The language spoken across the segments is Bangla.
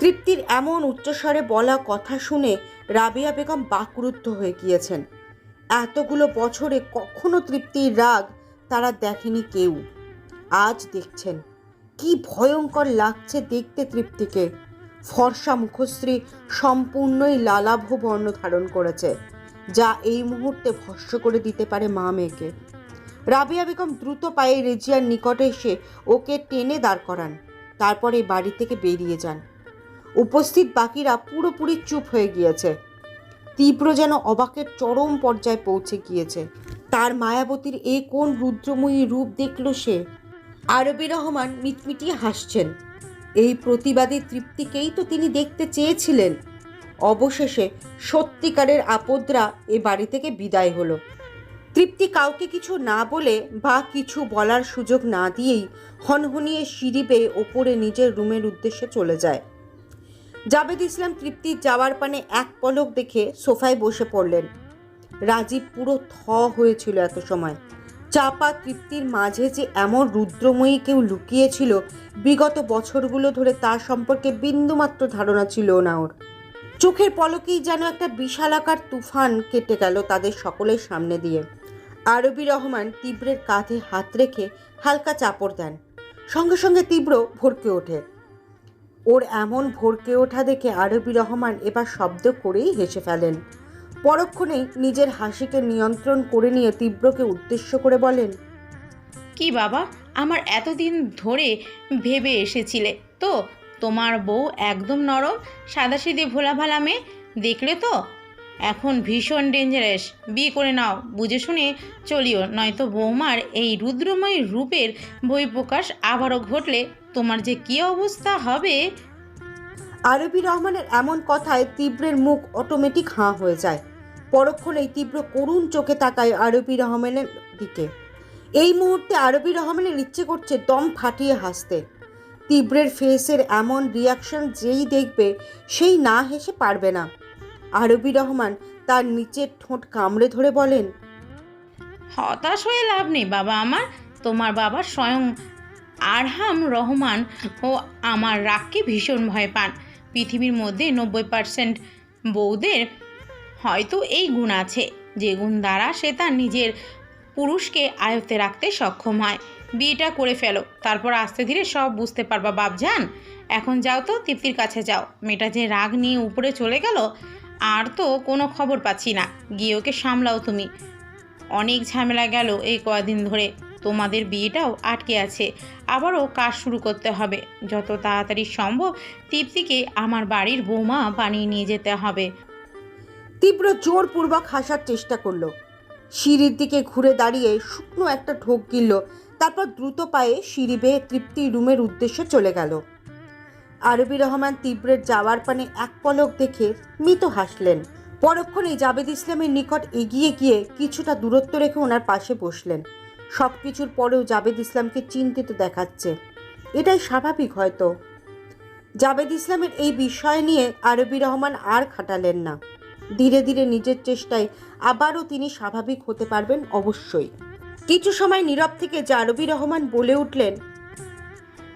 তৃপ্তির এমন উচ্চস্বরে বলা কথা শুনে রাবিয়া বেগম বাকরুদ্ধ হয়ে গিয়েছেন। এতগুলো বছরে কখনো তৃপ্তির রাগ তারা দেখেনি কেউ। আজ দেখছেন, কি ভয়ঙ্কর লাগছে দেখতে তৃপ্তিকে। ফর্সা মুখশ্রী সম্পূর্ণই লালাভ বর্ণ ধারণ করেছে, যা এই মুহূর্তে ভস্য করে দিতে পারে মা মেয়েকে। রাবিয়া বেগম দ্রুত পায়ে রেজিয়ার নিকটে এসে ওকে টেনে দাঁড় করান। তারপরে বাড়ি থেকে বেরিয়ে যান। উপস্থিত বাকিরা পুরোপুরি চুপ হয়ে গিয়েছে। তীব্র যেন অবাকের চরম পর্যায়ে পৌঁছে গিয়েছে। তার মায়াবতীর এ কোন রুদ্রময়ী রূপ দেখল সে? আরবি রহমান মিটমিটিয়ে হাসছেন। এই প্রতিবাদী তৃপ্তিকেই তো তিনি দেখতে চেয়েছিলেন। অবশেষে সত্যিকারের আপদরা এ বাড়ি থেকে বিদায় হলো। তৃপ্তি কাউকে কিছু না বলে বা কিছু বলার সুযোগ না দিয়েই হনহনিয়ে সিঁড়ি বেয়ে ওপরে নিজের রুমের উদ্দেশ্যে চলে যায়। জাবেদ ইসলাম তৃপ্তির যাওয়ার পানে এক পলক দেখে সোফায় বসে পড়লেন। রাজীব পুরো থ হয়েছিল এত সময়। চাপা তৃপ্তির মাঝে যে এমন রুদ্রময়ী কেউ লুকিয়েছিল, বিগত বছরগুলো ধরে তার সম্পর্কে বিন্দুমাত্র ধারণা ছিল না ওর। চোখের পলকেই যেন একটা বিশালাকার তুফান কেটে গেল তাদের সকলের সামনে দিয়ে। আরবি রহমান তীব্রের কাঁধে হাত রেখে হালকা চাপড় দেন। সঙ্গে সঙ্গে তীব্র ভরকে ওঠে। ওর এমন ভরকে ওঠা দেখে আরবি রহমান এবার শব্দ করেই হেসে ফেলেন। পরক্ষণেই নিজের হাসিকে নিয়ন্ত্রণ করে নিয়ে তীব্রকে উদ্দেশ্য করে বলেন, কি বাবা, আমার এতদিন ধরে ভেবে এসেছিলে। তো, তোমার বউ একদম নরম, সাদাসিধে ভোলা ভালা মেয়ে, দেখলে তো? এখন ভীষণ ডেঞ্জারাস বিয়ে করে নাও, বুঝে শুনে চলিও। নয়তো বৌমার এই রুদ্রময় রূপের বহিঃপ্রকাশ আবারও ঘটলে তোমার যে কী অবস্থা হবে? আরবি রহমানের এমন কথায় তীব্রের মুখ অটোমেটিক হাঁ হয়ে যায়। পরক্ষণেই তীব্র করুণ চোখে তাকায় আরবি রহমানের দিকে। এই মুহূর্তে আরবি রহমানের ইচ্ছে করছে দম ফাটিয়ে হাসতে। তীব্রের ফেসের এমন রিয়াকশন যেই দেখবে, সেই না হেসে পারবে না। আরবি রহমান তার নিচের ঠোঁট কামড়ে ধরে বলেন, হতাশ হয়ে লাভ নেই বাবা আমার, তোমার বাবা স্বয়ং আরহাম রহমান ও আমার রাগকে ভীষণ ভয় পান। পৃথিবীর মধ্যে নব্বই পার্সেন্ট বউদের হয়তো এই গুণ আছে। যে গুণ দ্বারা সে তার নিজের পুরুষকে আয়ত্তে রাখতে সক্ষম হয়। বিয়েটা করে ফেলো, তারপর আস্তে ধীরে সব বুঝতে পারবা বাপজান। এখন যাও তো তৃপ্তির কাছে যাও। মেয়েটা যে রাগ নিয়ে উপরে চলে গেল আর তো কোনো খবর পাচ্ছি না। গিয়ে ওকে সামলাও তুমি। অনেক ঝামেলা গেল এই কদিন ধরে। তোমাদের বিয়েটাও আটকে আছে। আবারও কাজ শুরু করতে হবে। যত তাড়াতাড়ি সম্ভব তৃপ্তিকে আমার বাড়ির বৌমা বানিয়ে নিয়ে যেতে হবে। তীব্র জোরপূর্বক হাসার চেষ্টা করল। সিঁড়ির দিকে ঘুরে দাঁড়িয়ে শুকনো একটা ঢোক গিলল। তারপর দ্রুত পায়ে সিঁড়ি বেয়ে তৃপ্তি রুমের উদ্দেশ্যে চলে গেল। আরবি রহমান তীব্রের যাওয়ার পানে এক পলক দেখে মৃত হাসলেন। পরক্ষণেই জাবেদ ইসলামের নিকট এগিয়ে গিয়ে কিছুটা দূরত্ব রেখে ওনার পাশে বসলেন। সব কিছুর পরেও জাবেদ ইসলামকে চিন্তিত দেখাচ্ছে। এটাই স্বাভাবিক হয়তো। জাবেদ ইসলামের এই বিষয় নিয়ে আরবি রহমান আর খাটালেন না। ধীরে ধীরে নিজের চেষ্টায় আবারও তিনি স্বাভাবিক হতে পারবেন অবশ্যই। কিছু সময় নীরব থেকে জারবি রহমান বলে উঠলেন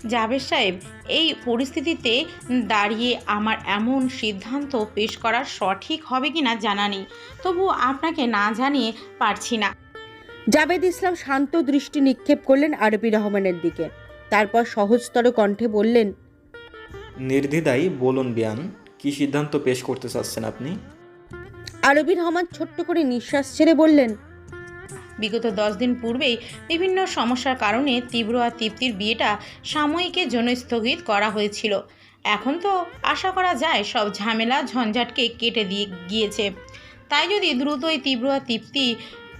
জাবের সাহেব এই পরিস্থিতিতে দাঁড়িয়ে আমার এমন সিদ্ধান্ত পেশ করা সঠিক হবে কিনা জানা নেই। তবু আপনাকে না জানিয়ে পারছি না। জাবেদ ইসলাম শান্ত দৃষ্টি নিক্ষেপ করলেন আরবি রহমানের দিকে। তারপর সহজতর কণ্ঠে বললেন নির্দ্বিধায় বলুন বিয়ান কি সিদ্ধান্ত পেশ করতে চাচ্ছেন আপনি? আরবি রহমান ছোট্ট করে নিঃশ্বাস ছেড়ে বললেন বিগত দশ দিন পূর্বেই বিভিন্ন সমস্যার কারণে তীব্র আর তৃপ্তির বিয়েটা সাময়িকের জন্য স্থগিত করা হয়েছিল। এখন তো আশা করা যায় সব ঝামেলা ঝঞ্ঝাটকে কেটে দিয়ে গিয়েছে। তাই যদি দ্রুতই তীব্র আর তৃপ্তি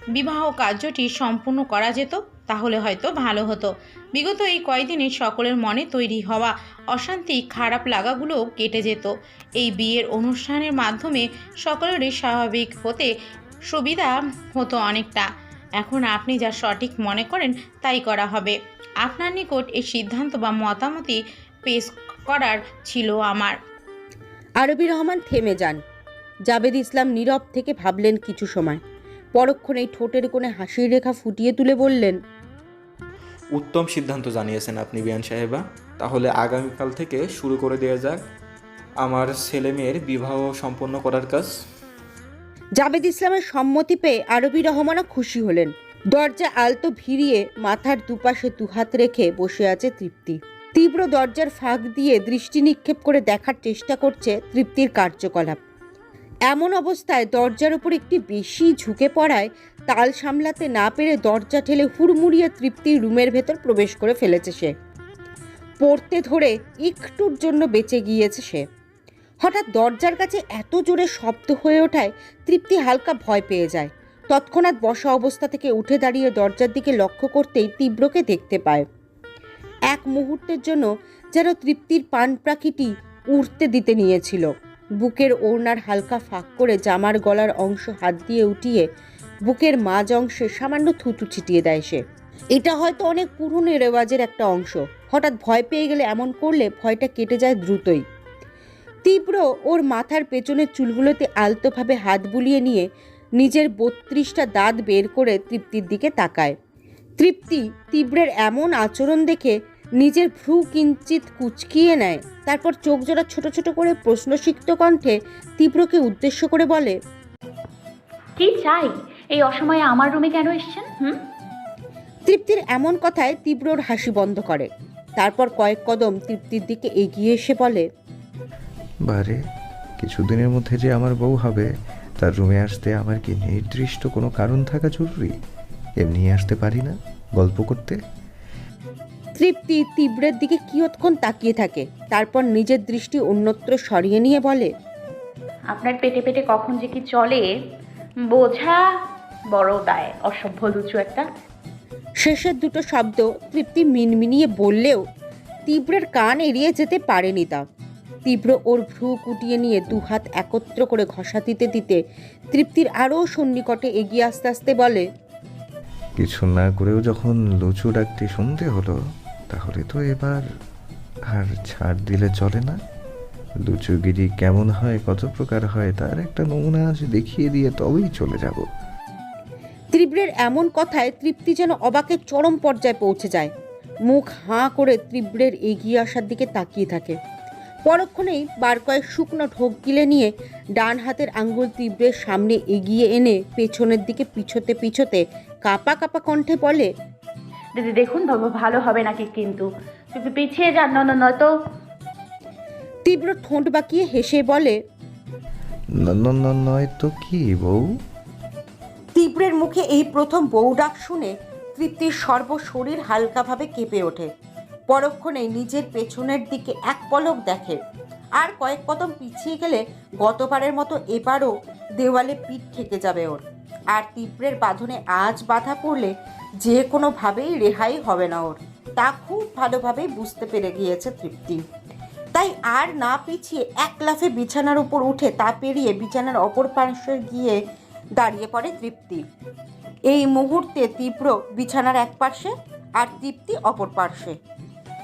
বিবাহ কার্যটি সম্পূর্ণ করা যেত, তাহলে হয়তো ভালো হতো। বিগত এই কয়দিনে সকলের মনে তৈরি হওয়া অশান্তি, খারাপ লাগাগুলো কেটে যেত। এই বিয়ের অনুষ্ঠানের মাধ্যমে সকলেরই স্বাভাবিক হতে সুবিধা হতো অনেকটা। এখন আপনি যা সঠিক মনে করেন তাই করা হবে। আপনার নিকট এই সিদ্ধান্ত বা মতামতি পেশ করার ছিল আমার। আরবি রহমান থেমে যান। জাবেদ ইসলাম নীরব থেকে ভাবলেন কিছু সময়। পরক্ষণেই ঠোঁটের কোণে হাসির রেখা ফুটিয়ে তুলে বললেন উত্তম সিদ্ধান্ত জানিয়েছেন আপনি বিয়ান সাহেবা। তাহলে আগামীকাল থেকে শুরু করে দেওয়া যাক। আমার ছেলে মেয়ের বিবাহ সম্পন্ন করার কাজ জাবেদ ইসলামের সম্মতি পেয়ে আরবি রহমানও খুশি হলেন। দরজা আলতো ভিড়িয়ে মাথার দুপাশে দুহাত রেখে বসে আছে তৃপ্তি। তীব্র দরজার ফাঁক দিয়ে দৃষ্টি নিক্ষেপ করে দেখার চেষ্টা করছে তৃপ্তির কার্যকলাপ। এমন অবস্থায় দরজার উপর একটি বেশি ঝুঁকে পড়ায় তাল সামলাতে না পেরে দরজা ঠেলে হুড়মুড়িয়ে তৃপ্তির রুমের ভেতর প্রবেশ করে ফেলেছে সে। পড়তে ধরে একটুর জন্য বেঁচে গিয়েছে সে। হঠাৎ দরজার কাছে এত জোরে শব্দ হয়ে ওঠায় তৃপ্তি হালকা ভয় পেয়ে যায়। তৎক্ষণাৎ বসা অবস্থা থেকে উঠে দাঁড়িয়ে দরজার দিকে লক্ষ্য করতেই তীব্রকে দেখতে পায়। এক মুহূর্তের জন্য যেন তৃপ্তির পান প্রাকৃতি উড়তে দিতে নিয়েছিল। বুকের ওড়নার হালকা ফাঁক করে জামার গলার অংশ হাত দিয়ে উঠিয়ে বুকের মাঝ অংশে সামান্য থুতু ছিটিয়ে দেয় সে। এটা হয়তো অনেক পুরনো রেওয়াজের একটা অংশ। হঠাৎ ভয় পেয়ে গেলে এমন করলে ভয়টা কেটে যায় দ্রুতই। তীব্র ওর মাথার পেছনের চুলগুলোতে আলতোভাবে হাত বুলিয়ে নিয়ে নিজের বত্রিশটা দাঁত বের করে তৃপ্তির দিকে তাকায়। তৃপ্তি তীব্রের এমন আচরণ দেখে নিজের ভ্রু কিঞ্চিত কুচকিয়ে নেয়। তারপর চোখ জোড়া ছোট ছোট করে প্রশ্নসিক্ত কণ্ঠে তীব্রকে উদ্দেশ্য করে বলে কি চাই? এই অসময়ে আমার রুমে কেন এসেছেন? হুম? তৃপ্তির এমন কথায় তীব্রর হাসি বন্ধ করে। তারপর কয়েক কদম তৃপ্তির দিকে এগিয়ে এসে বলে বারে কিছুদিনের মধ্যে যে আমার বউ হবে তার রুমে আসতে আমার কি নির্দিষ্ট কোনো কারণ থাকা জরুরি? এমনি আসতে পারি না গল্প করতে। তৃপ্তি তীব্রের দিকে কিয়ৎক্ষণ তাকিয়ে থাকে তারপর নিজের দৃষ্টি অন্যত্র সরিয়ে নিয়ে বলে আপনার পেটে পেটে কখন যে কি চলে বোঝা বড় দায় অসভ্য লুচু একটা। শেষের দুটো শব্দ তৃপ্তি মিনমিনিয়ে বললেও তীব্রের কান এড়িয়ে যেতে পারেনি তা। তীব্র ওর ভ্রু কুটিয়ে নিয়ে দুহাত একত্র করে ঘষা দিতে দিতে তৃপ্তির আরও সন্নিকটে এগিয়ে আস্তে আস্তে বলে কিছু না করেও যখন লুচু ডাকটি শুনতে হলো তাহলে তো এবার আর ছাড় দিলে চলে না। লুচুগিরি কেমন হয় কত প্রকার হয় তার একটা নমুনা আজ দেখিয়ে দিয়ে তবেই চলে যাব। তীব্রের এমন কথায় তৃপ্তি যেন অবাকের চরম পর্যায়ে পৌঁছে যায়। মুখ হাঁ করে তীব্রের এগিয়ে আসার দিকে তাকিয়ে থাকে। পরক্ষণেই বার কয়েক শুকনো ঢোক গিলে নিয়ে ডান হাতের আঙ্গুল তীব্রের সামনে এগিয়ে এনে পেছনের দিকে পিছোতে পিছোতে কাপা কাপা কণ্ঠে বলে দিদি দেখুন বাবা ভালো হবে নাকি কিন্তু? পি- পিছিয়ে যান না নয়তো তীব্র ঠোঁট বাঁকিয়ে হেসে বলে ন- ন- ন- নয় তো কি বউ? তীব্রের মুখে এই প্রথম বউ ডাক শুনে তৃপ্তির সর্বশরীর হালকাভাবে কেঁপে ওঠে। পরক্ষণে নিজের পেছনের দিকে এক পলক দেখে। আর কয়েক কদম পিছিয়ে গেলে গতবারের মতো এবারও দেওয়ালে পিঠ ঠেকে যাবে ওর। আর তীব্রের বাঁধনে আজ বাধা পড়লে যে কোনোভাবেই রেহাই হবে না ওর। তা খুব ভালোভাবেই বুঝতে পেরে গিয়েছে তৃপ্তি। তাই আর না পিছিয়ে এক লাফে বিছানার উপর উঠে তা পেরিয়ে বিছানার অপর পার্শ্বে গিয়ে দাঁড়িয়ে পড়ে তৃপ্তি। এই মুহূর্তে তীব্র বিছানার এক পার্শ্বে আর তৃপ্তি অপর পার্শ্বে।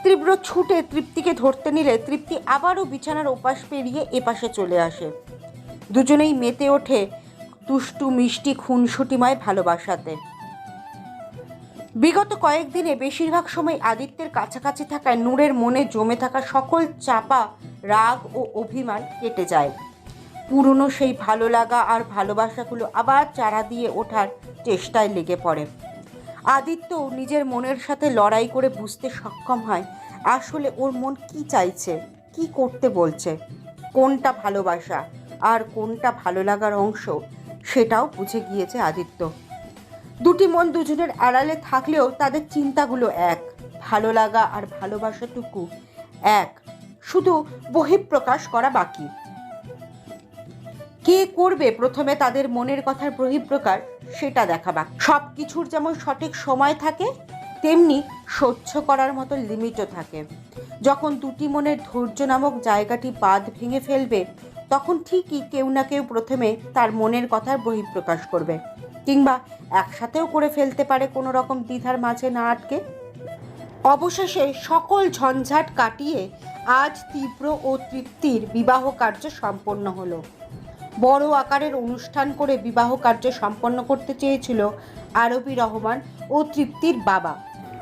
তীব্র ছুটে তৃপ্তিকে ধরতে নিলে তৃপ্তি আবারও বিছানার ওপাশ পেরিয়ে এপাশে চলে আসে। দুজনেই মেতে ওঠে তুষ্টু, মিষ্টি খুনসুটিময় ভালোবাসাতে। বিগত কয়েকদিনে বেশিরভাগ সময় আদিত্যের কাছাকাছি থাকায় নূরের মনে জমে থাকা সকল চাপা, রাগ ও অভিমান কেটে যায়। পুরনো সেই ভালো লাগা আর ভালোবাসাগুলো আবার চারা দিয়ে ওঠার চেষ্টায় লেগে পড়ে। আদিত্য নিজের মনের সাথে লড়াই করে বুঝতে সক্ষম হয়। আসলে ওর মন কি চাইছে, কি করতে বলছে, কোনটা ভালোবাসা আর কোনটা ভালো লাগার অংশ সেটাও বুঝে গিয়েছে আদিত্য। দুটি মন দুজনের আড়ালে থাকলেও তাদের চিন্তাগুলো এক, ভালো লাগা আর ভালোবাসাটুকু এক, শুধু বহিঃপ্রকাশ করা বাকি। কে করবে? প্রথমে তাদের মনের কথার বহিঃপ্রকাশ সেটা দেখা বাকি সব কিছুর যেমন সঠিক সময় থাকে, তেমনি সহ্য করার মতো লিমিটও থাকে। যখন দুটি মনের ধৈর্য নামক জায়গাটি বাঁধ ভেঙে ফেলবে, তখন ঠিকই কেউ না কেউ প্রথমে তার মনের কথার বহিঃপ্রকাশ করবে, কিংবা একসাথেও করে ফেলতে পারে কোনো রকম দ্বিধার মাঝে না আটকে। অবশেষে সকল ঝঞ্ঝাট কাটিয়ে আজ তীব্র ও তৃপ্তির বিবাহ কার্য সম্পন্ন হলো। বড় আকারের অনুষ্ঠান করে বিবাহ কার্য সম্পন্ন করতে চেয়েছিল আরবি রহমান ও তৃপ্তির বাবা।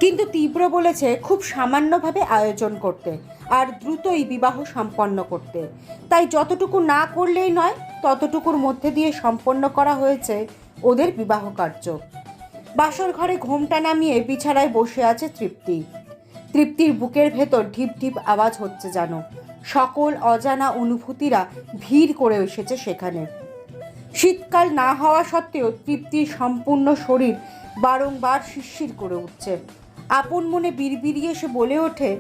কিন্তু তীব্র বলেছে, খুব সামান্যভাবে আয়োজন করতে আর দ্রুতই বিবাহ সম্পন্ন করতে। তাই যতটুকু না করলেই নয়, ততটুকুর মধ্যে দিয়ে সম্পন্ন করা হয়েছে ওদের বিবাহ কার্য। বাসর ঘরে ঘোমটা নামিয়ে বিছানায় বসে আছে তৃপ্তি। তৃপ্তির বুকের ভেতর ঢিপ ঢিপ আওয়াজ হচ্ছে যেন। সকল অজানা অনুভূতিরা ভিড় করে এসেছে সেখানে। শীতকাল না হওয়া সত্ত্বেও তৃপ্তির সম্পূর্ণ শরীর বারংবার শিরশির করে উঠছে। আপন মনে বিড়বিড়িয়ে এসে বলে ওঠে,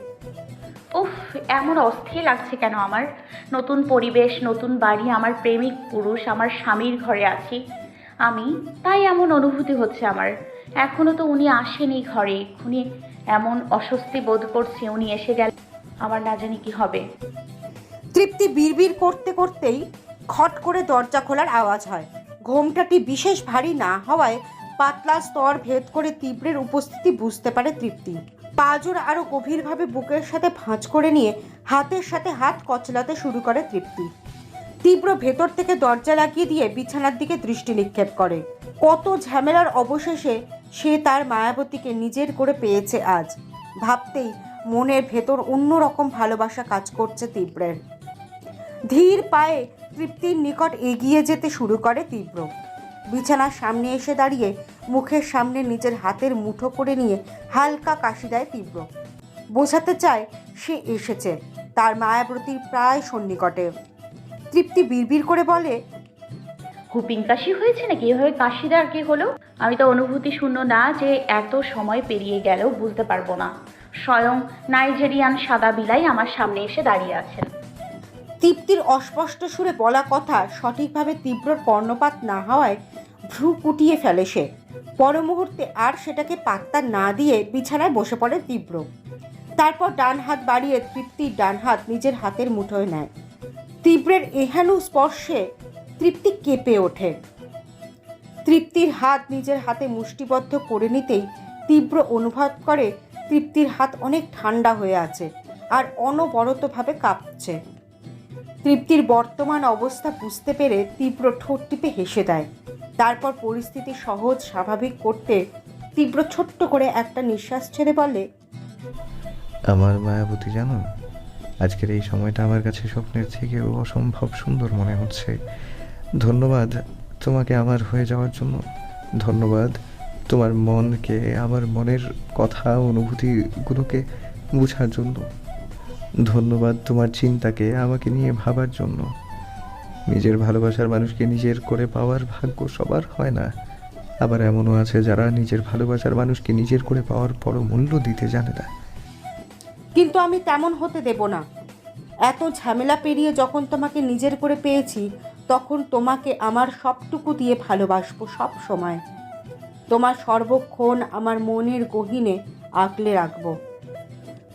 উফ, এমন অস্থির লাগছে কেন আমার? নতুন পরিবেশ, নতুন বাড়ি, আমার প্রেমিক পুরুষ, আমার স্বামীর ঘরে আছি। আমি, তাই এমন অনুভূতি হচ্ছে আমার। এখনও তো উনি আসেনি ঘরে। এক্ষুনি এমন অস্বস্তি বোধ করছে, উনি এসে গেলে আমার না জানি কি হবে। তৃপ্তি বিড়বিড় করতে করতেই খট করে দরজা খোলার আওয়াজ হয়। ঘোমটাটি বিশেষ ভারী না হওয়ায় পাতলা স্তর ভেদ করে তীব্রের উপস্থিতি বুঝতে পারে তৃপ্তি। পাজর আরও গভীরভাবে বুকের সাথে ভাঁজ করে নিয়ে হাতের সাথে হাত কচলাতে শুরু করে তৃপ্তি। তীব্র ভেতর থেকে দরজা লাগিয়ে দিয়ে বিছানার দিকে দৃষ্টি নিক্ষেপ করে। কত ঝামেলার অবশেষে সে তার মায়াবতীকে নিজের করে পেয়েছে আজ। ভাবতেই মনের ভেতর অন্যরকম ভালোবাসা কাজ করছে তীব্রের। ধীর পায়ে তৃপ্তির নিকট এগিয়ে যেতে শুরু করে তীব্র। বিছানার সামনে এসে দাঁড়িয়ে মুখের সামনে নিজের হাতের মুঠো করে নিয়ে হালকা কাশি দেয় তীব্র। বোঝাতে চায় সে এসেছে, তার মায়াব্রতির প্রায় সন্নিকটে। তৃপ্তি বিড়বিড় করে বলে, হুপিং কাশি হয়েছে নাকি? এভাবে কাশিদার কি হলো? আমি তো অনুভূতি শূন্য না যে এত সময় পেরিয়ে গেলেও বুঝতে পারব না। স্বয়ং নাইজেরিয়ান সাদা বিলাই আমার সামনে এসে দাঁড়িয়ে আছেন। তৃপ্তির অস্পষ্ট সুরে বলা কথা সঠিকভাবে তীব্র কর্ণপাত না হওয়ায় ভ্রু কুটিয়ে ফেলে সে। পর মুহূর্তে আর সেটাকে পাত্তা না দিয়ে বিছানায় বসে পড়ে তীব্র। তারপর ডান হাত বাড়িয়ে তৃপ্তির ডান হাত নিজের হাতের মুঠোয় নেয়। তীব্রের এহেনু স্পর্শে তৃপ্তি কেঁপে ওঠে। তৃপ্তির হাত নিজের হাতে মুষ্টিবদ্ধ করে নিতেই তীব্র অনুভব করে তৃপ্তির হাত অনেক ঠান্ডা হয়ে আছে আর অনবরতভাবে কাঁপছে। তৃপ্তির বর্তমান অবস্থা বুঝতে পেরে তীব্র ঠোঁট টিপে হেসে দেয়। তারপর পরিস্থিতি সহজ, স্বাভাবিক করতে তীব্র ছোট্ট করে একটা নিঃশ্বাস ছেড়ে বলে, আমার মায়াবতী, জানো? আজকের এই সময়টা আমার কাছে স্বপ্নের থেকেও অসম্ভব সুন্দর মনে হচ্ছে। ধন্যবাদ তোমাকে আমার হয়ে যাওয়ার জন্য। ধন্যবাদ তোমার মনকে, আমার মনের কথা, অনুভূতিগুলোকে বোঝার জন্য। ধন্যবাদ তোমার চিন্তাকে আমাকে নিয়ে ভাবার জন্য। নিজের ভালোবাসার মানুষকে নিজের করে পাওয়ার ভাগ্য সবার হয় না। আবার এমনও আছে যারা নিজের ভালোবাসার মানুষকে নিজের করে পাওয়ার পরও মূল্য দিতে জানে না। কিন্তু আমি তেমন হতে দেব না। এত ঝামেলা পেরিয়ে যখন তোমাকে নিজের করে পেয়েছি, তখন তোমাকে আমার সবটুকু দিয়ে ভালোবাসবো সব সময়। তোমার সর্বক্ষণ আমার মনের গহীনে আঁকলে রাখব।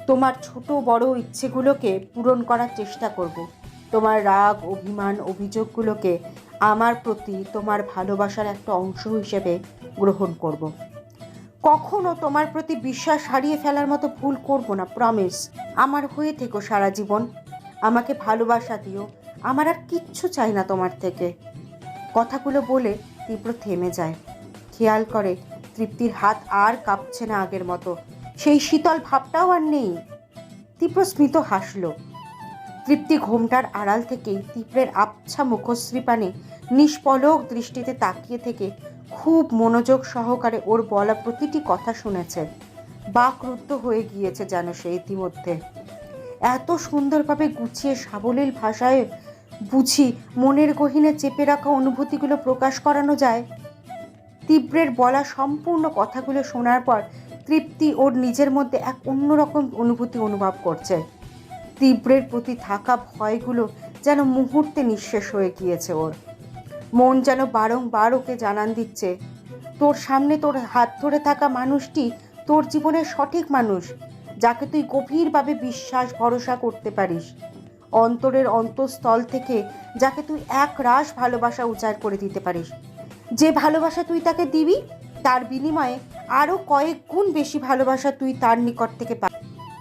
তোমার ছোট বড় ইচ্ছেগুলোকে পূরণ করার চেষ্টা করব। তোমার রাগ, অভিমান, অভিযোগগুলোকে আমার প্রতি তোমার ভালোবাসার একটা অংশ হিসেবে গ্রহণ করব। কখনো তোমার প্রতি বিশ্বাস হারিয়ে ফেলার মতো ভুল করব না প্রমিস আমার হয়ে থেকো সারা জীবন। আমাকে ভালোবাসা দিও। আমার আর কিচ্ছু চাই না তোমার থেকে। কথাগুলো বলে তীব্র থেমে যায়। খেয়াল করে, তৃপ্তির হাত আর কাঁপছে না আগের মতো। সেই শীতল ভাবটাও আর নেই। তীব্র স্মিত হাসল। তৃপ্তি ঘোমটার আড়াল থেকেই তীব্রের আবছা মুখশ্রী পানে নিষ্পলক দৃষ্টিতে তাকিয়ে থেকে খুব মনোযোগ সহকারে ওর বলা প্রতিটি কথা শুনেছে। বাকরুদ্ধ হয়ে গিয়েছে যেন সে ইতিমধ্যে। এত সুন্দরভাবে গুছিয়ে সাবলীল ভাষায় বুঝি মনের গহীনে চেপে রাখা অনুভূতিগুলো প্রকাশ করানো যায়। তীব্রের বলা সম্পূর্ণ কথাগুলো শোনার পর তৃপ্তি ওর নিজের মধ্যে এক অন্যরকম অনুভূতি অনুভব করছে। তীব্রের প্রতি থাকা ভয়গুলো যেন মুহূর্তে নিঃশেষ হয়ে গিয়েছে ওর। মন যেন বারংবার ওকে জানান দিচ্ছে, তোর সামনে তোর হাত ধরে থাকা মানুষটি তোর জীবনের সঠিক মানুষ, যাকে তুই গভীরভাবে বিশ্বাস, ভরসা করতে পারিস। অন্তরের অন্তঃস্থল থেকে যাকে তুই এক রাস ভালোবাসা উচার করে দিতে পারিস। যে ভালোবাসা তুই তাকে দিবি তার বিনিময়ে আরও কয়েক গুণ বেশি ভালোবাসা তুই তার নিকট থেকে পা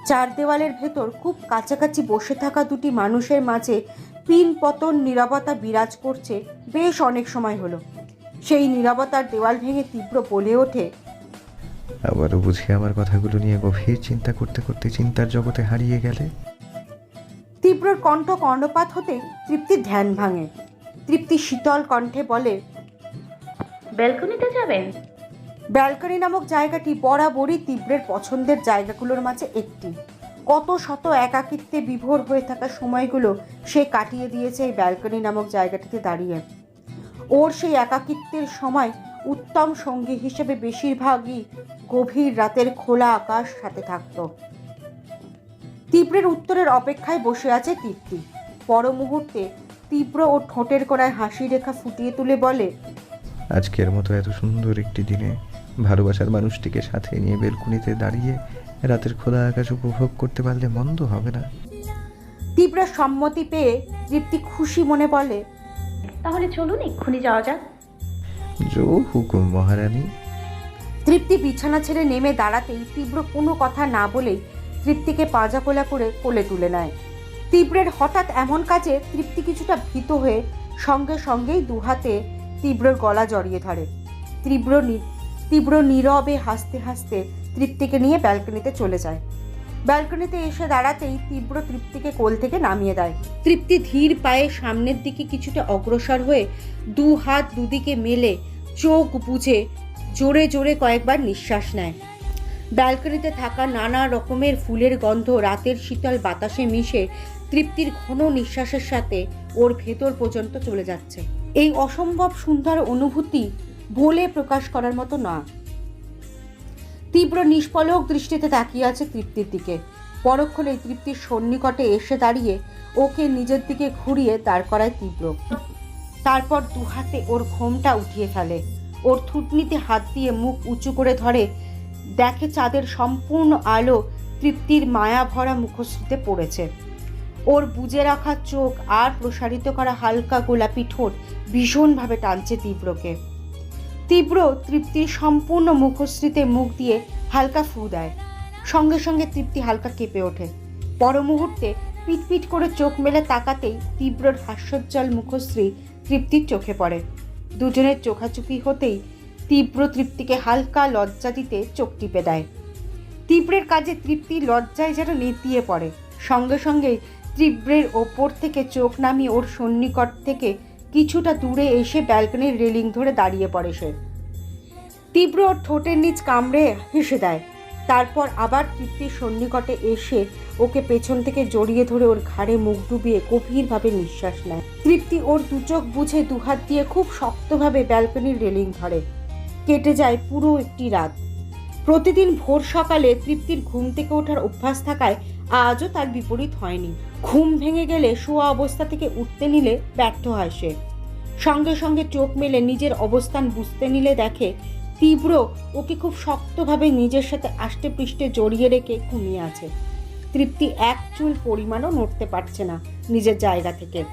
চার দেওয়ালের ভেতর খুব কাছাকাছি বসে থাকা দুটি মানুষের মাঝে পিন পতন নীরবতা বিরাজ করছে বেশ অনেক সময় হলো। সেই নীরবতার দেওয়াল ভেঙে তীব্র বলে ওঠে আবারও বুঝি আমার কথাগুলো নিয়ে গভীর চিন্তা করতে করতে চিন্তার জগতে হারিয়ে গেলে? তীব্রর কণ্ঠ কর্ণপাত হতে তৃপ্তির ধ্যান ভাঙে। তৃপ্তি শীতল কণ্ঠে বলে ব্যালকনিতে যাবেন? ব্যালকনি নামক জায়গাটি বরাবরই তীব্রের পছন্দের জায়গাগুলোর মাঝে একটি। কত শত একাকিত্বে বিভোর হয়ে থাকা সময়গুলো সে কাটিয়ে দিয়েছে এই ব্যালকনি নামক জায়গাটিতে দাঁড়িয়ে। ওর সেই একাকিত্বের সময় উত্তম সঙ্গী হিসেবে বেশিরভাগই গভীর রাতের খোলা আকাশ সাথে থাকতো। তীব্রের উত্তরের অপেক্ষায় বসে আছে তৃপ্তি পর মুহূর্তে তীব্র ও ঠোঁটের কোণায় হাসি রেখা ফুটিয়ে তুলে বলে আজকের মতো এত সুন্দর একটি দিনে ভালোবাসার মানুষটিকে সাথে নিয়ে বেলকুনিতে দাঁড়িয়ে রাতের খোলা আকাশ উপভোগ করতে পারলে মন্দ হবে না। তীব্র সম্মতি পেয়ে তৃপ্তি খুশি মনে বলে তাহলে চলুন এক্ষুনি যাওয়া যাক। জো হুকুম মহারানী। তৃপ্তি বিছানা ছেড়ে নেমে দাঁড়াতেই তীব্র কোনো কথা না বলেই তৃপ্তিকে পাজা কোলা করে কোলে তুলে নেয়। তীব্রের হঠাৎ এমন কাজে তৃপ্তি কিছুটা ভীত হয়ে সঙ্গে সঙ্গেই দুহাতে তীব্রর গলা জড়িয়ে ধরে। তীব্র তীব্র নীরবে হাসতে হাসতে তৃপ্তিকে নিয়ে ব্যালকনিতে চলে যায়। ব্যালকনিতে এসে দাঁড়াতেই তীব্র তৃপ্তিকে কোল থেকে নামিয়ে দেয়। তৃপ্তি ধীর পায়ে সামনের দিকে কিছুটা অগ্রসর হয়ে দু হাত দুদিকে মেলে চোখ বুঝে জোরে জোরে কয়েকবার নিঃশ্বাস নেয়। ব্যালকনিতে থাকা নানা রকমের ফুলের গন্ধ রাতের শীতল বাতাসে মিশে তৃপ্তির ঘন নিঃশ্বাসের সাথে ওর ভেতর পর্যন্ত চলে যাচ্ছে। এই অসম্ভব সুন্দর অনুভূতি বলে প্রকাশ করার মতো না। তীব্র নিষ্পলক দৃষ্টিতে তাকিয়ে আছে তৃপ্তির দিকে। পরক্ষণে তৃপ্তির সন্নিকটে এসে দাঁড়িয়ে ওকে নিজের দিকে ঘুরিয়ে দাঁড় করায় তীব্র। তারপর দুহাতে ওর ঘোমটা উঠিয়ে ফেলে। ওর থুটনিতে হাত দিয়ে মুখ উঁচু করে ধরে, দেখে চাঁদের সম্পূর্ণ আলো তৃপ্তির মায়া ভরা মুখশ্রীতে পড়েছে। ওর বুজে রাখা চোখ আর প্রসারিত করা হালকা গোলাপি ঠোঁট ভীষণভাবে টানছে তীব্রকে। তীব্র তৃপ্তির সম্পূর্ণ মুখশ্রীতে মুখ দিয়ে হালকা ফু দেয়। সঙ্গে সঙ্গে তৃপ্তি হালকা কেঁপে ওঠে। পর মুহূর্তে পিটপিট করে চোখ মেলে তাকাতেই তীব্রর হাস্যোজ্জ্বল মুখশ্রী তৃপ্তির চোখে পড়ে। দুজনের চোখাচুকি হতেই তীব্র তৃপ্তিকে হালকা লজ্জা দিতে চোখ টিপে দেয়। তীব্রের কাজে তৃপ্তি লজ্জায় যেন নেতিয়ে পড়ে। সঙ্গে সঙ্গেই তীব্রের ওপর থেকে চোখ নামিয়ে ওর সন্নিকট থেকে কিছুটা দূরে এসে ব্যালকনির রেলিং ধরে দাঁড়িয়ে পড়ে সে। তীব্র ওর ঠোঁটের নিচ কামড়ে হেসে দেয়। তারপর আবার তৃপ্তির সন্নিকটে এসে ওকে পেছন থেকে জড়িয়ে ধরে ওর ঘাড়ে মুখ ডুবিয়ে গভীরভাবে নিঃশ্বাস নেয়। তৃপ্তি ওর দু চোখ বুঝে দুহাত দিয়ে খুব শক্তভাবে ব্যালকনির রেলিং ধরে। কেটে যায় পুরো একটি রাত। প্রতিদিন ভোর সকালে তৃপ্তির ঘুম থেকে ওঠার অভ্যাস থাকায় আজও তার বিপরীত হয়নি। ঘুম ভেঙে গেলে শোয়া অবস্থা থেকে উঠতে নিলে ব্যর্থ হয় সে। সঙ্গে সঙ্গে চোখ মেলে নিজের অবস্থান বুঝতে নিলে দেখে, তীব্র, ওকে খুব শক্তভাবে নিজের সাথে আষ্টে পৃষ্ঠে জড়িয়ে রেখে ঘুমিয়ে আছে। তৃপ্তি এক চুল পরিমাণও নড়তে পারছে না নিজের জায়গা থেকে।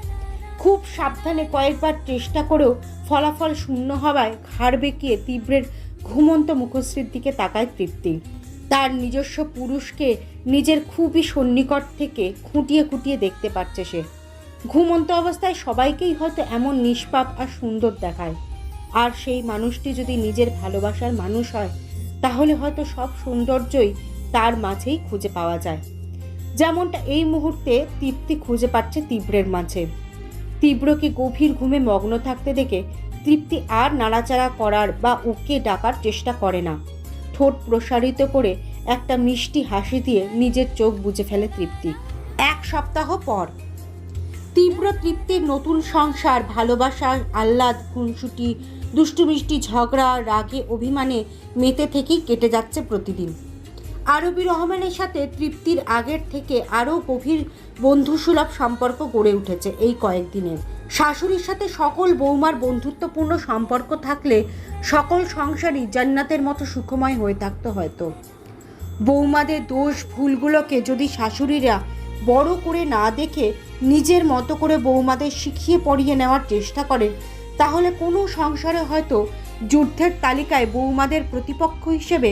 খুব সাবধানে কয়েকবার চেষ্টা করেও ফলাফল শূন্য হওয়ায় ঘাড় বেঁকিয়ে তীব্রের ঘুমন্ত মুখশ্রীর দিকে তাকায় তৃপ্তি। তার নিজস্ব পুরুষকে নিজের খুবই সন্নিকট থেকে খুঁটিয়ে খুঁটিয়ে দেখতে পাচ্ছে সে। ঘুমন্ত অবস্থায় সবাইকেই হয়তো এমন নিষ্পাপ আর সুন্দর দেখায়। আর সেই মানুষটি যদি নিজের ভালোবাসার মানুষ হয়, তাহলে হয়তো সব সৌন্দর্যই তার মাঝেই খুঁজে পাওয়া যায়। যেমনটা এই মুহূর্তে তৃপ্তি খুঁজে পাচ্ছে তীব্রের মাঝে। তীব্রকে গভীর ঘুমে মগ্ন থাকতে দেখে তৃপ্তি আর নাড়াচাড়া করার বা ওকে ডাকার চেষ্টা করে না। ঠোঁট প্রসারিত করে একটা মিষ্টি হাসি দিয়ে নিজের চোখ বুঝে ফেলে তৃপ্তি। এক সপ্তাহ পর। তীব্র তৃপ্তির নতুন সংসার, ভালোবাসা, আহ্লাদ, খুনসুটি দুষ্টুমিষ্টি ঝগড়া, রাগে, অভিমানে মেতে থেকেই কেটে যাচ্ছে প্রতিদিন। আরবি রহমানের সাথে তৃপ্তির আগের থেকে আরও গভীর বন্ধুসুলভ সম্পর্ক গড়ে উঠেছে এই কয়েকদিনের। শাশুড়ির সাথে সকল বৌমার বন্ধুত্বপূর্ণ সম্পর্ক থাকলে সকল সংসারই জান্নাতের মতো সুখময় হয়ে থাকতো হয়তো। বৌমাদের দোষ ভুলগুলোকে যদি শাশুড়িরা বড় করে না দেখে নিজের মতো করে বৌমাদের শিখিয়ে পড়িয়ে নেওয়ার চেষ্টা করে তাহলে কোনো সংসারে হয়তো যুদ্ধের তালিকায় বৌমাদের প্রতিপক্ষ হিসেবে